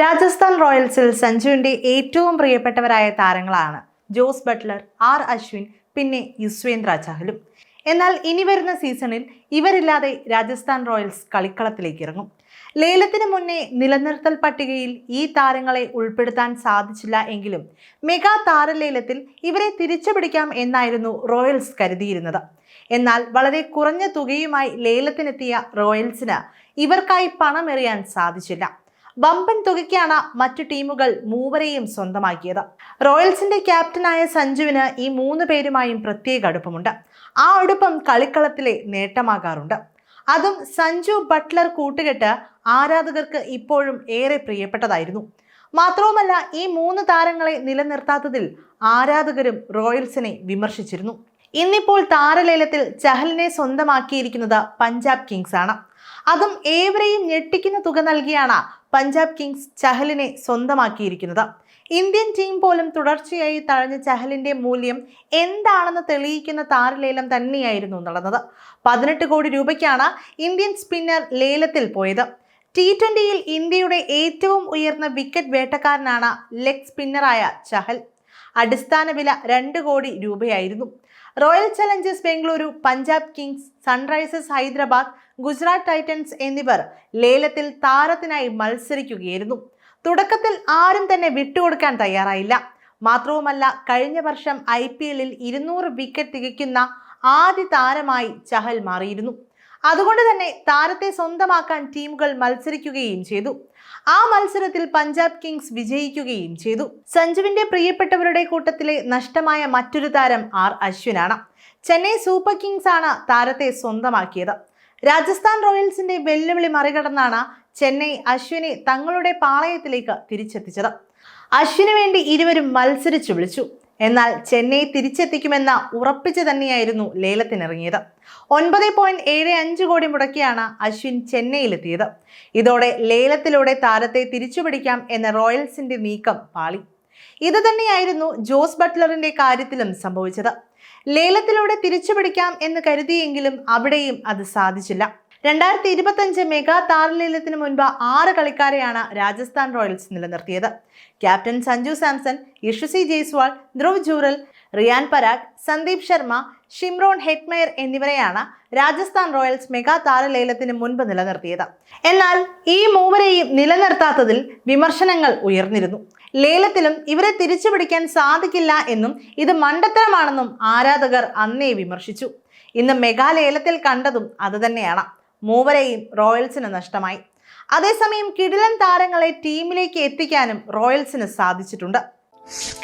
രാജസ്ഥാൻ റോയൽസിൽ സഞ്ജുവിന്റെ ഏറ്റവും പ്രിയപ്പെട്ടവരായ താരങ്ങളാണ്. ജോസ് ബട്ട്ലർ ആർ അശ്വിൻ പിന്നെ യുസ്വേന്ദ്ര ചഹലും. എന്നാൽ ഇനി വരുന്ന സീസണിൽ ഇവരില്ലാതെ രാജസ്ഥാൻ റോയൽസ് കളിക്കളത്തിലേക്ക് ഇറങ്ങും. ലേലത്തിന് മുന്നേ നിലനിർത്തൽ പട്ടികയിൽ ഈ താരങ്ങളെ ഉൾപ്പെടുത്താൻ സാധിച്ചില്ല എങ്കിലും മെഗാ താരലേലത്തിൽ ഇവരെ തിരിച്ചുപിടിക്കാം എന്നായിരുന്നു റോയൽസ് കരുതിയിരുന്നത്. എന്നാൽ വളരെ കുറഞ്ഞ തുകയുമായി ലേലത്തിനെത്തിയ റോയൽസിന് ഇവർക്കായി പണമെറിയാൻ സാധിച്ചില്ല. വമ്പൻ തുകയ്ക്കാണ് മറ്റു ടീമുകൾ മൂവരെയും സ്വന്തമാക്കിയത്. റോയൽസിന്റെ ക്യാപ്റ്റനായ സഞ്ജുവിന് ഈ മൂന്ന് പേരുമായും പ്രത്യേക അടുപ്പമുണ്ട്. ആ അടുപ്പം കളിക്കളത്തിലെ നേട്ടമാകാറുണ്ട്. അതും സഞ്ജു ബട്ട്ലർ കൂട്ടുകെട്ട് ആരാധകർക്ക് ഇപ്പോഴും ഏറെ പ്രിയപ്പെട്ടതായിരുന്നു. മാത്രവുമല്ല ഈ മൂന്ന് താരങ്ങളെ നിലനിർത്താത്തതിൽ ആരാധകരും റോയൽസിനെ വിമർശിച്ചിരുന്നു. ഇന്നിപ്പോൾ താരലേലത്തിൽ ചഹലിനെ സ്വന്തമാക്കിയിരിക്കുന്നത് പഞ്ചാബ് കിങ്സ് ആണ് അതും ഏവരെയും ഞെട്ടിക്കുന്ന തുക നൽകിയാണ് പഞ്ചാബ് കിങ്സ് ചഹലിനെ സ്വന്തമാക്കിയിരിക്കുന്നത്. ഇന്ത്യൻ ടീം പോലും തുടർച്ചയായി തഴഞ്ഞ ചഹലിന്റെ മൂല്യം എന്താണെന്ന് തെളിയിക്കുന്ന താരലേലം തന്നെയായിരുന്നു നടന്നത്. പതിനെട്ട് കോടി രൂപയ്ക്കാണ് ഇന്ത്യൻ സ്പിന്നർ ലേലത്തിൽ പോയത്. ടി ട്വന്റിയിൽ ഇന്ത്യയുടെ ഏറ്റവും ഉയർന്ന വിക്കറ്റ് വേട്ടക്കാരനാണ് ലെഗ് സ്പിന്നറായ ചഹൽ. അടിസ്ഥാന വില രണ്ട് കോടി രൂപയായിരുന്നു. Royal Challengers Bengaluru Punjab Kings Sunrisers Hyderabad Gujarat Titans എന്നിവർ ലേലത്തിൽ താരത്തിനായി മത്സരിക്കുകയായിരുന്നു. തുടക്കത്തിൽ ആരും തന്നെ വിട്ടുകൊടുക്കാൻ തയ്യാറായില്ല. മാത്രവുമല്ല കഴിഞ്ഞ വർഷം ഐ പി എല്ലിൽ ഇരുന്നൂറ് വിക്കറ്റ് തികയ്ക്കുന്ന ആദ്യ താരമായി ചഹൽ മാറിയിരുന്നു. അതുകൊണ്ട് തന്നെ താരത്തെ സ്വന്തമാക്കാൻ ടീമുകൾ മത്സരിക്കുകയും ചെയ്തു. ആ മത്സരത്തിൽ പഞ്ചാബ് കിങ്സ് വിജയിക്കുകയും ചെയ്തു. സഞ്ജുവിന്റെ പ്രിയപ്പെട്ടവരുടെ കൂട്ടത്തിലെ നഷ്ടമായ മറ്റൊരു താരം ആർ അശ്വിനാണ്. ചെന്നൈ സൂപ്പർ കിങ്സ് ആണ് താരത്തെ സ്വന്തമാക്കിയത്. രാജസ്ഥാൻ റോയൽസിന്റെ വെല്ലുവിളി മറികടന്നാണ് ചെന്നൈ അശ്വിനെ തങ്ങളുടെ പാളയത്തിലേക്ക് തിരിച്ചെത്തിച്ചത്. അശ്വിനു വേണ്ടി ഇരുവരും മത്സരിച്ചു വിളിച്ചു. എന്നാൽ ചെന്നൈ തിരിച്ചെത്തിക്കുമെന്ന ഉറപ്പിച്ച് തന്നെയായിരുന്നു ലേലത്തിനിറങ്ങിയത്. ഒൻപത് പോയിന്റ് ഏഴ് അഞ്ച് കോടി മുടക്കിയാണ് അശ്വിൻ ചെന്നൈയിലെത്തിയത്. ഇതോടെ ലേലത്തിലൂടെ താരത്തെ തിരിച്ചുപിടിക്കാം എന്ന റോയൽസിന്റെ നീക്കം പാളി. ഇത് തന്നെയായിരുന്നു ജോസ് ബട്ട്ലറിന്റെ കാര്യത്തിലും സംഭവിച്ചത്. ലേലത്തിലൂടെ തിരിച്ചുപിടിക്കാം എന്ന് കരുതിയെങ്കിലും അവിടെയും അത് സാധിച്ചില്ല. രണ്ടായിരത്തി ഇരുപത്തഞ്ച് മെഗാ താരലേലത്തിന് മുൻപ് ആറ് കളിക്കാരെയാണ് Rajasthan Royals നിലനിർത്തിയത്. Captain Sanju Samson Yashasvi Jaiswal Dhruv Jurel Riyan Parag Sandeep Sharma Shimron Hetmyer എന്നിവരെയാണ് രാജസ്ഥാൻ റോയൽസ് മെഗാ താരലേലത്തിന് മുൻപ് നിലനിർത്തിയത്. എന്നാൽ ഈ മൂവരെയും നിലനിർത്താത്തതിൽ വിമർശനങ്ങൾ ഉയർന്നിരുന്നു. ലേലത്തിലും ഇവരെ തിരിച്ചു പിടിക്കാൻ സാധിക്കില്ല എന്നും ഇത് മണ്ടത്തരമാണെന്നും ആരാധകർ അന്നേ വിമർശിച്ചു. ഇന്ന് മെഗാ ലേലത്തിൽ കണ്ടതും അതുതന്നെയാണ് മൂവരെയും റോയൽസിന് നഷ്ടമായി. അതേസമയം കിടിലൻ താരങ്ങളെ ടീമിലേക്ക് എത്തിക്കാനും റോയൽസിന് സാധിച്ചിട്ടുണ്ട്. you